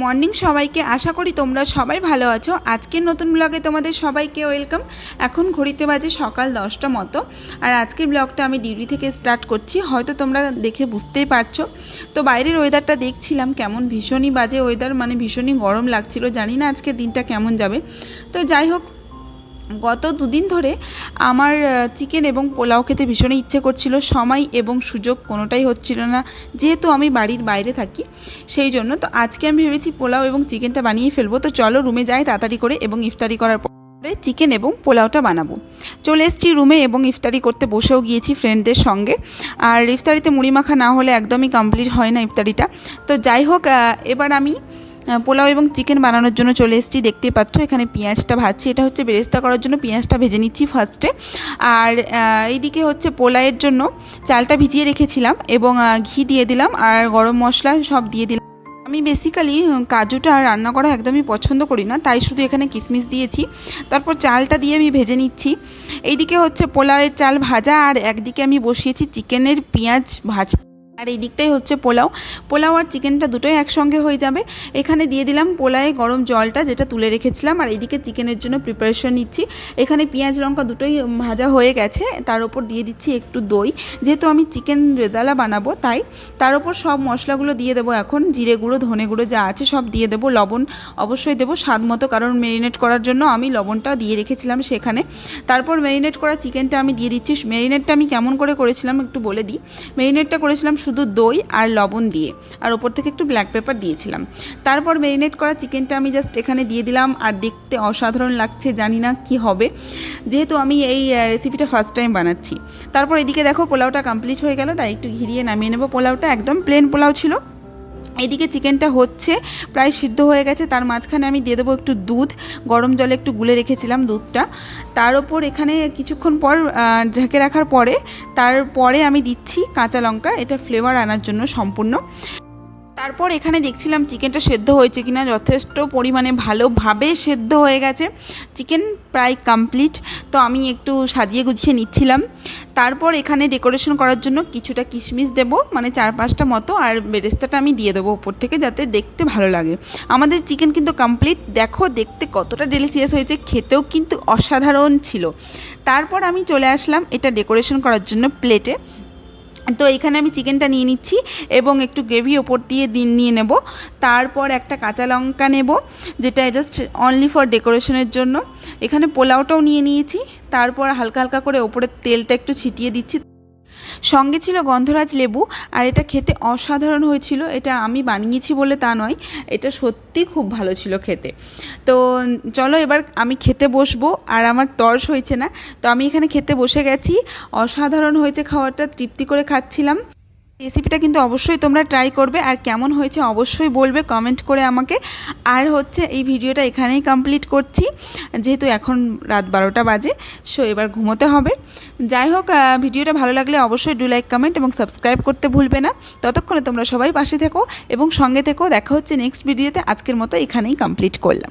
Morning সবাইকে। আশা করি তোমরা সবাই ভালো আছো। আজকের নতুন ব্লগে তোমাদের সবাইকে ওয়েলকাম এখন ঘড়িতে বাজে সকাল দশটা মতো। আর আজকের ব্লগটা আমি ডিউটি থেকে স্টার্ট করছি। হয়তো তোমরা দেখে বুঝতেই পারছ। তো বাইরের ওয়েদারটা দেখছিলাম, কেমন ভীষণই বাজে ওয়েদার মানে ভীষণই গরম লাগছিল। জানি না আজকের দিনটা কেমন যাবে। তো যাই হোক গত দুদিন ধরে আমার চিকেন এবং পোলাও খেতে ভীষণই ইচ্ছে করছিল। সময় এবং সুযোগ কোনোটাই হচ্ছিল না। যেহেতু আমি বাড়ির বাইরে থাকি, সেই জন্য তো আজকে আমি ভেবেছি পোলাও এবং চিকেনটা বানিয়ে ফেলব। তো চলো রুমে যাই তাড়াতাড়ি করে এবং ইফতারি করার পরে চিকেন এবং পোলাওটা বানাবো। চলে এসেছি রুমে এবং ইফতারি করতে বসেও গিয়েছি ফ্রেন্ডদের সঙ্গে। আর ইফতারিতে মুড়ি মাখা না হলে একদমই কমপ্লিট হয় না ইফতারিটা। তো যাই হোক এবার আমি পোলাও এবং চিকেন বানানোর জন্য চলে এসেছি। দেখতে পাচ্ছ এখানে পেঁয়াজটা ভাজছি। এটা হচ্ছে বেরেস্তা করার জন্য পেঁয়াজটা ভেজে নিচ্ছি ফার্স্টে আর এইদিকে হচ্ছে পোলাওয়ের জন্য চালটা ভিজিয়ে রেখেছিলাম এবং ঘি দিয়ে দিলাম আর গরম মশলা সব দিয়ে দিলাম। আমি বেসিক্যালি কাজুটা রান্না করা একদমই পছন্দ করি না, তাই শুধু এখানে কিশমিশ দিয়েছি। তারপর চালটা দিয়ে আমি ভেজে নিচ্ছি। এইদিকে হচ্ছে পোলাওয়ের চাল ভাজা আর একদিকে আমি বসিয়েছি চিকেনের পেঁয়াজ ভাজ আর এই দিকটাই হচ্ছে পোলাও। পোলাও আর চিকেনটা দুটোই একসঙ্গে হয়ে যাবে। এখানে দিয়ে দিলাম পোলায়ে গরম জলটা, যেটা তুলে রেখেছিলাম। আর এইদিকে চিকেনের জন্য প্রিপারেশন নিচ্ছি। এখানে পেঁয়াজ লঙ্কা দুটোই ভাজা হয়ে গেছে। তার উপর দিয়ে দিচ্ছি একটু দই। যেহেতু আমি চিকেন রেজালা বানাবো, তাই তার উপর সব মশলাগুলো দিয়ে দেবো এখন। জিরে গুঁড়ো, ধনে গুঁড়ো যা আছে সব দিয়ে দেবো। লবণ অবশ্যই দেবো স্বাদ মতো, কারণ মেরিনেট করার জন্য আমি লবণটাও দিয়ে রেখেছিলাম সেখানে। তারপর মেরিনেট করা চিকেনটা আমি দিয়ে দিচ্ছি। মেরিনেটটা আমি কেমন করে করেছিলাম একটু বলে দিই। মেরিনেটটা করেছিলাম শুধু দই আর লবণ দিয়ে। আর ওপর থেকে একটু ব্ল্যাক পেপার দিয়েছিলাম। তারপর ম্যারিনেট করা চিকেনটা আমি জাস্ট এখানে দিয়ে দিলাম। আর দেখতে অসাধারণ লাগছে, জানি না কি হবে। যেহেতু আমি এই রেসিপিটা ফার্স্ট টাইম বানাচ্ছি। তারপর এদিকে দেখো পোলাওটা কমপ্লিট হয়ে গেল। তাই একটু ঘিরিয়ে নামিয়ে নেব। পোলাওটা একদম প্লেন পোলাও ছিল। এদিকে চিকেনটা হচ্ছে, প্রায় সিদ্ধ হয়ে গেছে, তার মাঝখানে আমি দিয়ে দেবো একটু দুধ, গরম জলে একটু গুলে রেখেছিলাম দুধটা। তার ওপর এখানে কিছুক্ষণ পর ঢেকে রাখার পরে তারপরে আমি দিচ্ছি কাঁচা লঙ্কা, এটা ফ্লেভার আনার জন্য সম্পূর্ণ। তারপর এখানে দেখছিলাম চিকেনটা সেদ্ধ হয়েছে কিনা, যথেষ্ট পরিমাণে ভালোভাবে সেদ্ধ হয়ে গেছে। চিকেন প্রায় কমপ্লিট, তো আমি একটু সাজিয়ে গুছিয়ে নিচ্ছিলাম। তারপর এখানে ডেকোরেশন করার জন্য কিছুটা কিশমিশ দেব মানে চার পাঁচটা মতো, আর বেরেস্তাটা আমি দিয়ে দেবো উপর থেকে যাতে দেখতে ভালো লাগে। আমাদের চিকেন কিন্তু কমপ্লিট দেখো দেখতে কতটা ডেলিসিয়াস হয়েছে, খেতেও কিন্তু অসাধারণ ছিল। তারপর আমি চলে আসলাম এটা ডেকোরেশন করার জন্য প্লেটে। তো এখানে আমি চিকেনটা নিয়ে নিচ্ছি এবং একটু গ্রেভি ওপর দিয়ে দিন নিয়ে নেব। তারপর একটা কাঁচা লঙ্কা নেব, যেটা জাস্ট অনলি ফর ডেকোরেশনের জন্য। এখানে পোলাওটাও নিয়ে নিয়েছি, তারপর হালকা হালকা করে ওপরের তেলটা একটু ছিটিয়ে দিচ্ছি। সঙ্গে ছিল গন্ধরাজ লেবু, আর এটা খেতে অসাধারণ হয়েছিল। এটা আমি বানিয়েছি বলে তা নয়, এটা সত্যি খুব ভালো ছিল খেতে। তো চলো এবার আমি খেতে বসবো, আর আমার তর্স হয়েছে না। তো আমি এখানে খেতে বসে গেছি। অসাধারণ হয়েছে খাওয়াটা তৃপ্তি করে খাচ্ছিলাম। রেসিপিটা কিন্তু অবশ্যই তোমরা ট্রাই করবে আর কেমন হয়েছে অবশ্যই বলবে কমেন্ট করে আমাকে। আর হচ্ছে এই ভিডিওটা এখানেই কমপ্লিট করছি, যেহেতু এখন রাত বারোটা বাজে সো এবার ঘুমোতে হবে। যাই হোক ভিডিওটা ভালো লাগলে অবশ্যই ডু লাইক কমেন্ট এবং সাবস্ক্রাইব করতে ভুলবে না। ততক্ষণে তোমরা সবাই পাশে থেকো এবং সঙ্গে থেকো। দেখা হচ্ছে নেক্সট ভিডিওতে আজকের মতো এখানেই কমপ্লিট করলাম।